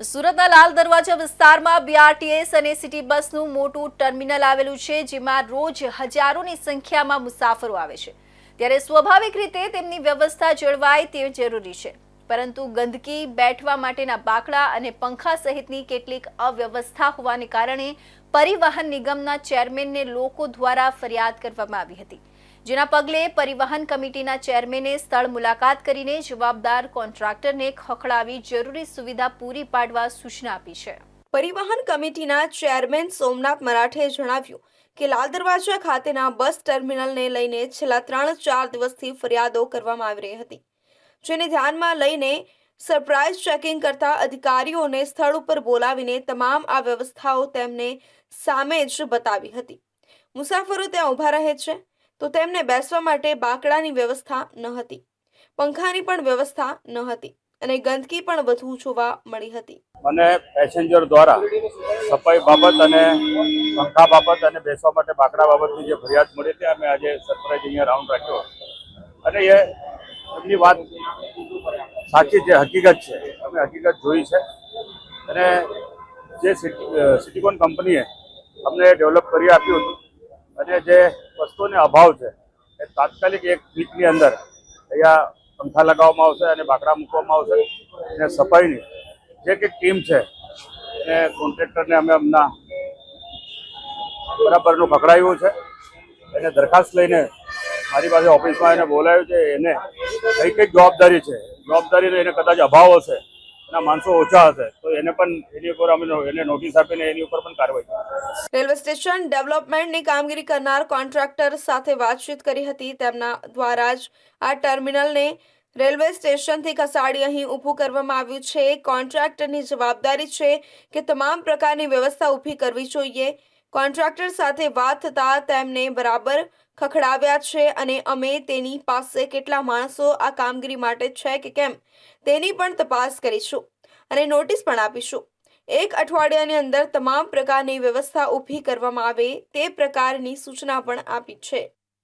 સુરતના લાલ દરવાજા વિસ્તારમાં બીઆરટીએસ અને સિટી બસનું મોટું ટર્મિનલ આવેલું છે, જેમાં રોજ હજારોની સંખ્યામાં મુસાફરો આવે છે. ત્યારે સ્વાભાવિક રીતે તેમની વ્યવસ્થા જળવાય તે જરૂરી છે. પરંતુ ગંદકી બેઠવા માટેના બાકડા અને પંખા સહિતની કેટલીક અવ્યવસ્થા હોવાને કારણે પરિવહન નિગમના ચેરમેનને લોકો દ્વારા ફરિયાદ કરવામાં આવી હતી. જેના પગલે પરિવહન કમિટીના ચેરમેને સ્થળ મુલાકાત કરીને જવાબદાર કોન્ટ્રાક્ટરને ખખડાવી જરૂરી સુવિધા પૂરી પાડવા સૂચના આપી છે. પરિવહન કમિટીના ચેરમેન સોમનાથ મરાઠેએ જણાવ્યું કે લાલ દરવાજા ખાતેના બસ ટર્મિનલને લઈને છેલ્લા ત્રણ ચાર દિવસથી ફરિયાદો કરવામાં આવી રહી હતી. જેને ધ્યાનમાં લઈને સરપ્રાઇઝ ચેકિંગ કરતા અધિકારીઓને સ્થળ ઉપર બોલાવીને તમામ આ વ્યવસ્થાઓ તેમને સામે જ બતાવી હતી. મુસાફરો ત્યાં ઊભા રહે છે, તો તેમને બેસવા માટે બાકડાની વ્યવસ્થા ન હતી, પંખાની પણ વ્યવસ્થા ન હતી અને ગંદકી પણ વધુ જોવા મળી હતી. અને પેસેન્જર દ્વારા સફાઈ બાબત અને પંખા બાબત અને બેસવા માટે બાકડા બાબતની જે ફરિયાદ મળી હતી, અમે આજે સરપ્રાઇઝ અહીંયા રાઉન્ડ રાખ્યો. અને એ એમની વાત સાચી છે, હકીકત છે. અમે હકીકત જોઈ છે. અને જે સિટી સિટીકોન કંપનીએ અમને ડેવલપ કરી આપ્યું હતું અને જે વસ્તુઓને અભાવ છે, એ તાત્કાલિક એક વીકની અંદર અહીંયા પંખા લગાવવામાં આવશે અને બાકડા મૂકવામાં આવશે અને સફાઈની જે કંઈક ટીમ છે, એને કોન્ટ્રાક્ટરને અમે એમના બરાબરનું પકડાયું છે. એને દરખાસ્ત લઈને મારી પાસે ઓફિસમાં એને બોલાવ્યું છે, એને કઈ કઈ જવાબદારી છે. જવાબદારીનો એને કદાચ અભાવ હશે, એના માણસો ઓછા હશે, તો એને પણ એની ઉપર અમે એને નોટિસ આપીને એની ઉપર પણ કાર્યવાહી રેલવે સ્ટેશન ડેવલપમેન્ટની કામગીરી કરનાર કોન્ટ્રાક્ટર સાથે વાતચીત કરી હતી. તેમના દ્વારા જ આ ટર્મિનલને રેલવે સ્ટેશનથી ખસાડી અહીં ઊભું કરવામાં આવ્યું છે. કોન્ટ્રાક્ટરની જવાબદારી છે કે તમામ પ્રકારની વ્યવસ્થા ઊભી કરવી જોઈએ. કોન્ટ્રાક્ટર સાથે વાત થતાં તેમને બરાબર ખખડાવ્યા છે અને અમે તેની પાસે કેટલા માણસો આ કામગીરી માટે છે કે કેમ તેની પણ તપાસ કરીશું અને નોટિસ પણ આપીશું. એક અઠવાડિયાની અંદર તમામ પ્રકારની વ્યવસ્થા ઊભી કરવામાં આવે તે પ્રકારની સૂચના પણ આપી છે.